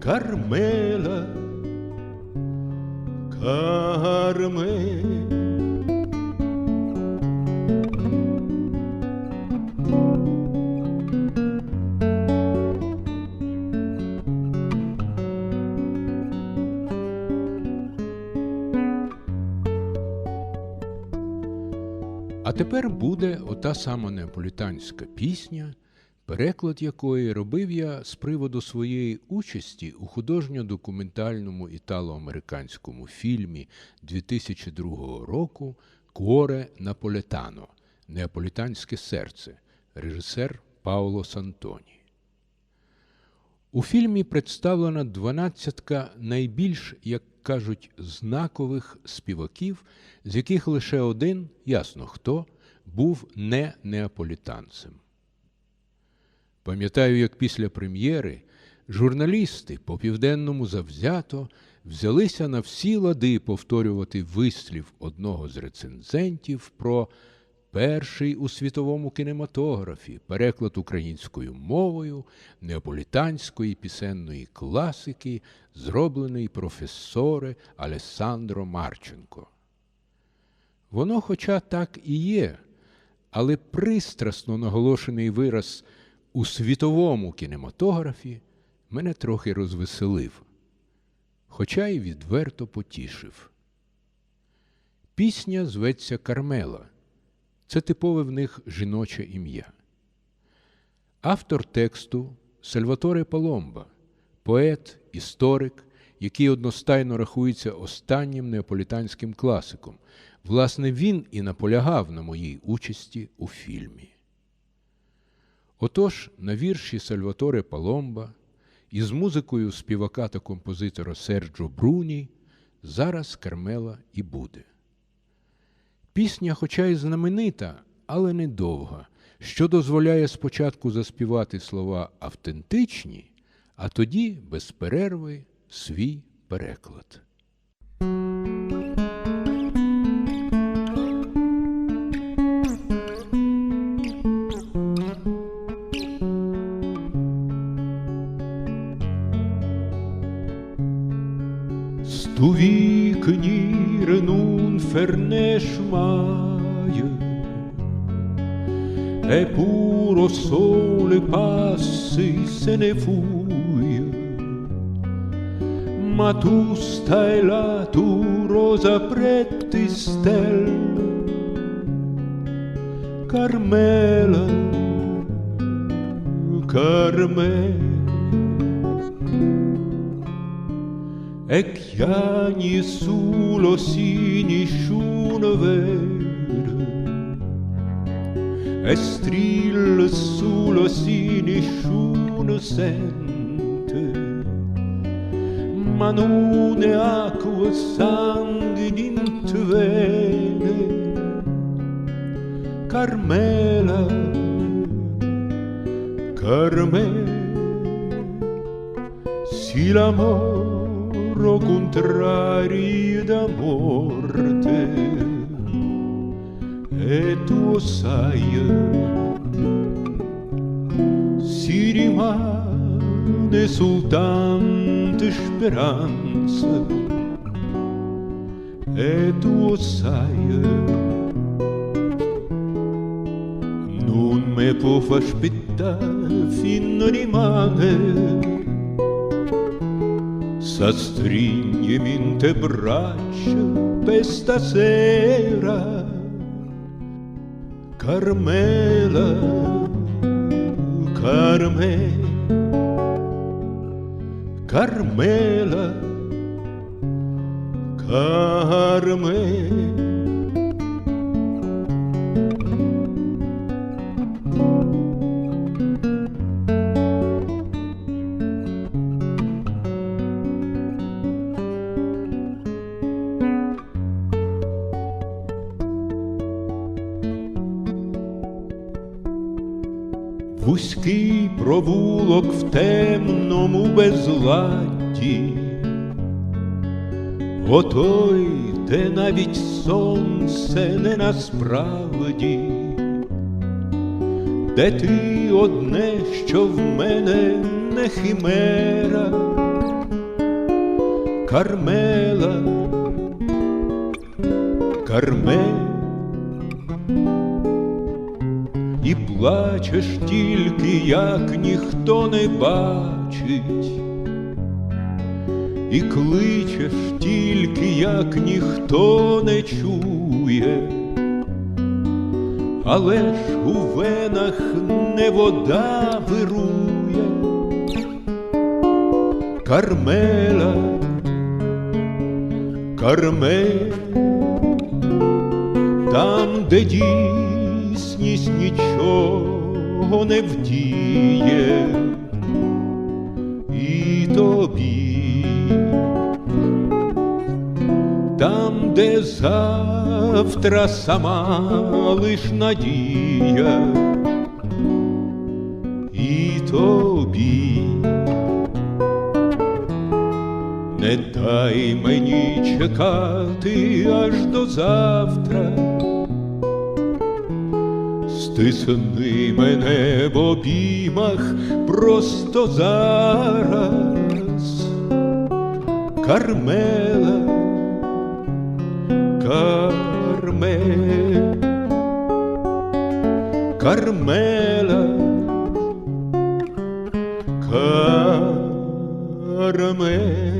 Кармела, Кармела. А тепер буде ота сама неаполітанська пісня, переклад якої робив я з приводу своєї участі у художньо-документальному італо-американському фільмі 2002 року Куоре Наполетано Неаполітанське серце, режисер Пауло Сантоні. У фільмі представлена дванадцятка найбільш, як кажуть, знакових співаків, з яких лише один, ясно хто, був не неаполітанцем. Пам'ятаю, як після прем'єри журналісти по південному завзято взялися на всі лади повторювати вислів одного з рецензентів про перший у світовому кінематографі переклад українською мовою неаполітанської пісенної класики, зроблений професоре Алессандро Марченко. Воно, хоча так і є, але пристрасно наголошений вираз у світовому кінематографі мене трохи розвеселив, хоча й відверто потішив. Пісня зветься Кармела. Це типове в них жіноче ім'я. Автор тексту Сальваторе Паломба, поет, історик, який одностайно рахується останнім неаполітанським класиком. Власне, він і наполягав на моїй участі у фільмі. Отож, на вірші Сальваторе Паломба із музикою співака та композитора Серджо Бруні зараз Кармела і буде. Пісня, хоча й знаменита, але недовга, що дозволяє спочатку заспівати слова автентичні, а тоді без перерви свій переклад. Stu vicnire nun fernes mai. E puro sole passi se ne fui. Ma tu stai là, tu rosa pretti stel Carmela, Carmela E chiagni sullo si nisciuno vede E strilla sullo si nisciuno sente. Ma non è acqua sangue niente vene. Carmela Carmela si l'amore contrario da morte. E tu sai si rimane soltanto speranza. E tu sai non me può aspettare fin rimane Sostringhimi in te braccia per stasera, Carmela, Carmela, Carmela, Carmela. Вузький провулок в темному безладді, Отой, де навіть сонце не насправді, де ти одне, що в мене не химера, Кармела, Кармела, і плачеш тільки, як ніхто не бачить, і кличеш тільки, як ніхто не чує, але ж у венах не вода вирує, Кармела, Кармела, там, де дійсність нічого не вдіє, і тобі, там, де завтра сама лиш надія, і тобі. Не дай мені чекати аж до завтра, стисни мене в обіймах просто зараз, Кармела, Кармела, Кармела, Кармела.